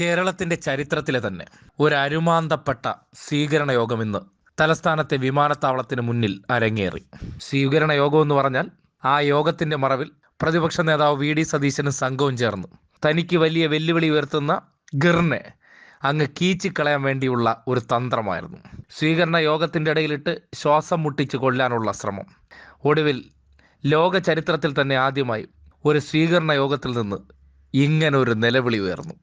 കേരളത്തിന്റെ ചരിത്രത്തിലെ തന്നെ ഒരു അരുമാന്തപ്പെട്ട സ്വീകരണ യോഗം ഇന്ന് തലസ്ഥാനത്തെ വിമാനത്താവളത്തിന് മുന്നിൽ അരങ്ങേറി. സ്വീകരണ യോഗം എന്ന് പറഞ്ഞാൽ ആ യോഗത്തിന്റെ മറവിൽ പ്രതിപക്ഷ നേതാവ് വി ഡി സതീശനും സംഘവും ചേർന്നു തനിക്ക് വലിയ വെല്ലുവിളി ഉയർത്തുന്ന ഗിർനെ അങ്ങ് കീച്ചിക്കളയാൻ വേണ്ടിയുള്ള ഒരു തന്ത്രമായിരുന്നു. സ്വീകരണ യോഗത്തിന്റെ ഇടയിലിട്ട് ശ്വാസം മുട്ടിച്ച് കൊല്ലാനുള്ള ശ്രമം. ഒടുവിൽ ലോക ചരിത്രത്തിൽ തന്നെ ആദ്യമായി ഒരു സ്വീകരണ യോഗത്തിൽ നിന്ന് ഇങ്ങനെ ഒരു നിലവിളി ഉയർന്നു.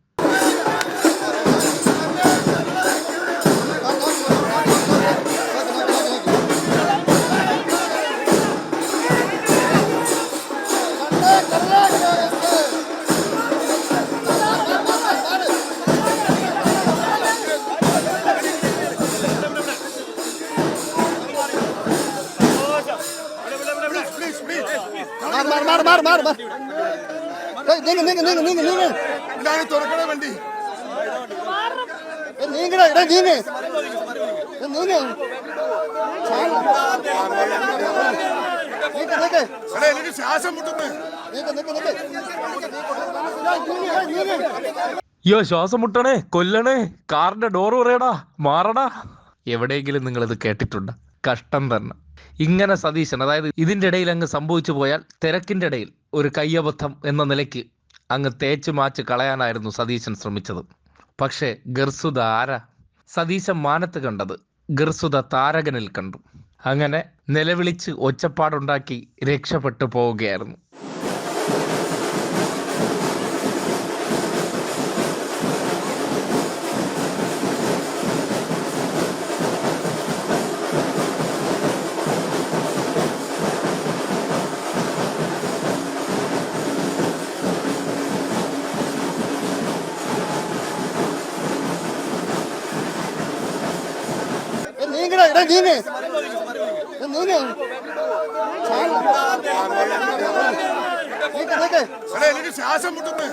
മാറ് മാറ് മാറ് മാറ് മാറ്. തുറക്കണ വണ്ടി. നീങ്ങടാ നീങ്ങ്. നീങ്ങ്. എനിക്ക് ശ്വാസം മുട്ടുന്നു. യോ ശ്വാസം മുട്ടണേ കൊല്ലണേ. കാറിന്റെ ഡോർ പറയടാ മാറടാ. എവിടെയെങ്കിലും നിങ്ങൾ ഇത് കേട്ടിട്ടുണ്ട്? കഷ്ടം തന്നെ. ഇങ്ങനെ സതീശൻ അതായത് ഇതിന്റെ ഇടയിൽ അങ്ങ് സംഭവിച്ചു പോയാൽ തിരക്കിന്റെ ഇടയിൽ ഒരു കയ്യബദ്ധം എന്ന നിലയ്ക്ക് അങ്ങ് തേച്ച് മാച്ച് കളയാനായിരുന്നു സതീശൻ ശ്രമിച്ചത്. പക്ഷേ ഗർസുദ ആര? സതീശൻ മാനത്ത് കണ്ടത് ഗർസുദ താരകനിൽ കണ്ടു. അങ്ങനെ നിലവിളിച്ച് ഒച്ചപ്പാടുണ്ടാക്കി രക്ഷപ്പെട്ടു പോവുകയായിരുന്നു. എടാ നീങ്ങ് നീങ്ങ് എനിക്ക് ശ്വാസം മുട്ടുന്നു.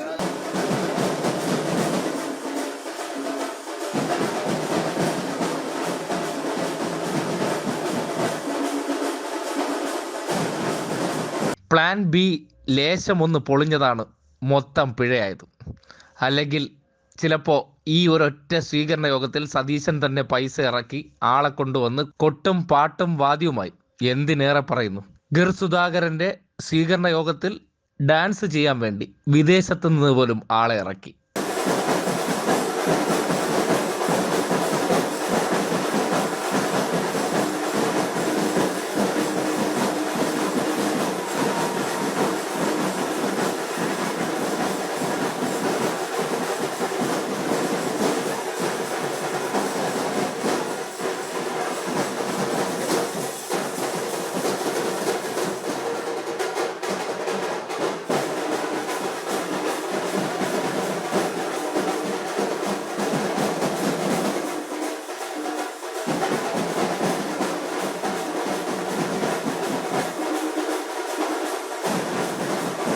പ്ലാൻ ബി ലേശമൊന്ന് പൊളിഞ്ഞതാണ് മൊത്തം പിഴയായത്. അല്ലെങ്കിൽ ചിലപ്പോൾ ഈ ഒരൊറ്റ സ്വീകരണ യോഗത്തിൽ സതീശൻ തന്നെ പൈസ ഇറക്കി ആളെ കൊണ്ടുവന്ന് കൊട്ടും പാട്ടും വാദ്യവുമായി എന്തിനേറെ പറയുന്നു? ഗിർ സുധാകരന്റെ സ്വീകരണ യോഗത്തിൽ ഡാൻസ് ചെയ്യാൻ വേണ്ടി വിദേശത്ത് നിന്ന് പോലും ആളെ ഇറക്കി.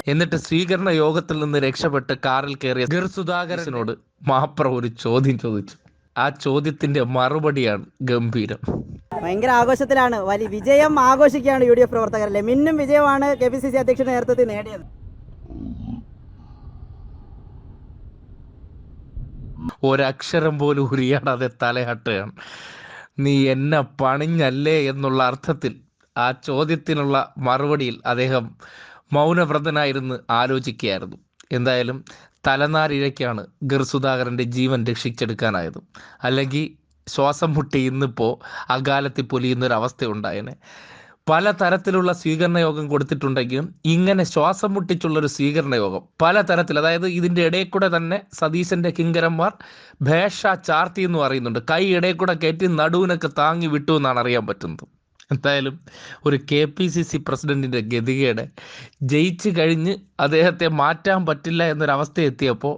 എന്നിട്ട് സ്വീകരണ യോഗത്തിൽ നിന്ന് രക്ഷപ്പെട്ട് കാറിൽ കയറിയ ഗിർ സുധാകരനോട് മാപ്ര ഒരു ചോദ്യം ചോദിച്ചു. ആ ചോദ്യത്തിന്റെ മറുപടിയാണ് ഗംഭീരം. ഭയങ്കര ആഘോഷത്തിലാണ്. വലിയ വിജയം ആഘോഷിക്കുകയാണ് യു ഡി എഫ് പ്രവർത്തകരല്ലേ മിന്നും വിജയമാണ് കെ പി സി സി അധ്യക്ഷന്റെ നേതൃത്വത്തിൽ നേടിയത്. ഒരക്ഷരം പോലും ഉരിയാടാതെ തലയാട്ടുകയാണ്. നീ എന്നെ പണിഞ്ഞല്ലേ എന്നുള്ള അർത്ഥത്തിൽ ആ ചോദ്യത്തിനുള്ള മറുപടിയിൽ അദ്ദേഹം മൗനവ്രതനായിരുന്ന് ആലോചിക്കുകയായിരുന്നു. എന്തായാലും തലനാരിഴയ്ക്കാണ് ഗർസുധാകരന്റെ ജീവൻ രക്ഷിച്ചെടുക്കാനായത്. അല്ലെങ്കിൽ ശ്വാസം മുട്ടി ഇന്നിപ്പോൾ അകാലത്തിൽ പൊലിയുന്ന ഒരു അവസ്ഥ ഉണ്ടായേനെ പല തരത്തിലുള്ള സ്വീകരണ യോഗം കൊടുത്തിട്ടുണ്ടെങ്കിലും ഇങ്ങനെ ശ്വാസം മുട്ടിച്ചുള്ളൊരു സ്വീകരണ യോഗം പല തരത്തിൽ അതായത് ഇതിന്റെ ഇടയിൽ കൂടെ തന്നെ സതീശന്റെ കിങ്കരന്മാർ ഭേഷ ചാർത്തി എന്ന് പറയുന്നുണ്ട്. കൈ ഇടയിൽ കൂടെ കയറ്റി നടുവിനൊക്കെ താങ്ങി വിട്ടു എന്നാണ് അറിയാൻ പറ്റുന്നത്. എന്തായാലും ഒരു കെ പി സി സി പ്രസിഡന്റിന്റെ ഗതികേട് ജയിച്ചു കഴിഞ്ഞ് അദ്ദേഹത്തെ മാറ്റാൻ പറ്റില്ല എന്നൊരവസ്ഥ എത്തിയപ്പോൾ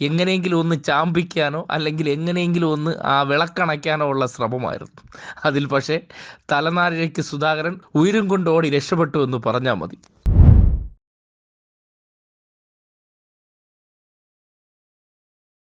എങ്ങനെയെങ്കിലും ഒന്ന് ചാമ്പിക്കാനോ അല്ലെങ്കിൽ എങ്ങനെയെങ്കിലും ഒന്ന് ആ വിളക്കണയ്ക്കാനോ ഉള്ള ശ്രമമായിരുന്നു. അതിൽ പക്ഷേ തലനാരിഴയ്ക്ക് സുധാകരൻ ഉയരും കൊണ്ടോടി രക്ഷപ്പെട്ടു എന്ന് പറഞ്ഞാൽ മതി.